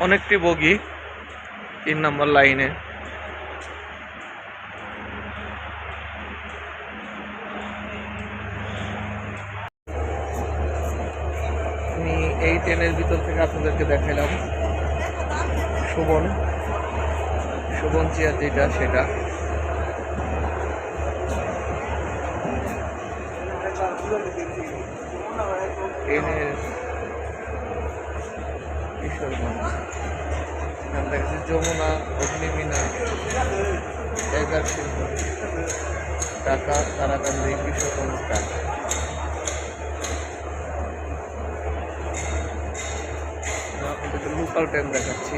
অনেকটি বগি তিন নম্বর লাইনে। আমি এই ট্রেনের ভিতর থেকে আপনাদেরকে দেখাইলাম শোভন। শোভন চেয়ার যেটা, সেটা। ট্রেনের কিশোরগঞ্জ এখানে দেখা যমুনা অগ্নিমিনা টাইগার শিল্প ঢাকা তারাকান্দি কিশোরগঞ্জ ঢাকা লোকাল ট্রেন দেখাচ্ছি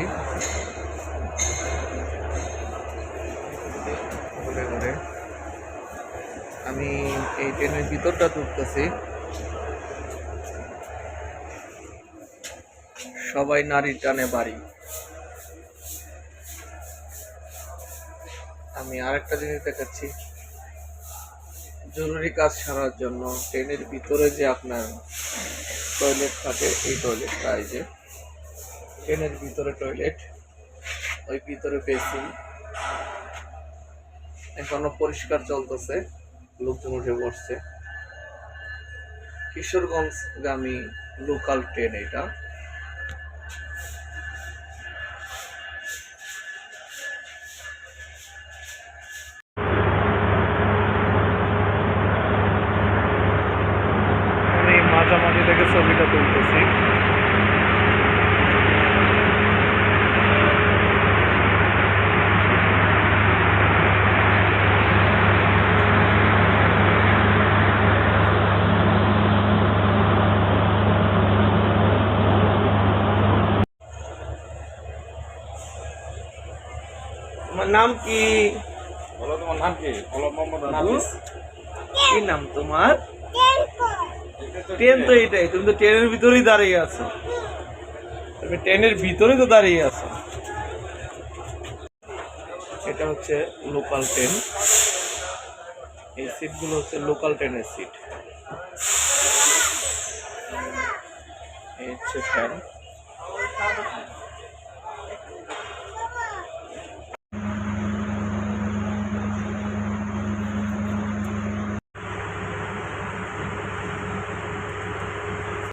আমি এই ট্রেনের ভিতরটা ঢুকতেছি। সবাই নারীর টানে বাড়ি। আমি আরেকটা জিনিস দেখাচ্ছি। জরুরি কাজ সারার জন্য ট্রেনের ভিতরে যে আপনার টয়লেট থাকে, এই টয়লেটটা এই যে, ট্রেনের ভিতরে টয়লেট ওই ভিতরে বেসিন এখনও পরিষ্কার চলতেছে, লোকজন উঠে বসছে। কিশোরগঞ্জগামী লোকাল ট্রেন এটা। ছবিটা তুলতেছি তোমার নাম কি বলো তোমার নাম কি বলো মোহাম্মদ নাফিস কি নাম তোমার Train তো এটাই তুমি তো ট্রেনের ভিতরেই দাঁড়িয়ে আছো। তুমি ট্রেনের ভিতরেই তো দাঁড়িয়ে আছো। এটা হচ্ছে লোকাল ট্রেন এই সিটগুলো হচ্ছে লোকাল ট্রেনের সিট এই হচ্ছে ফ্যান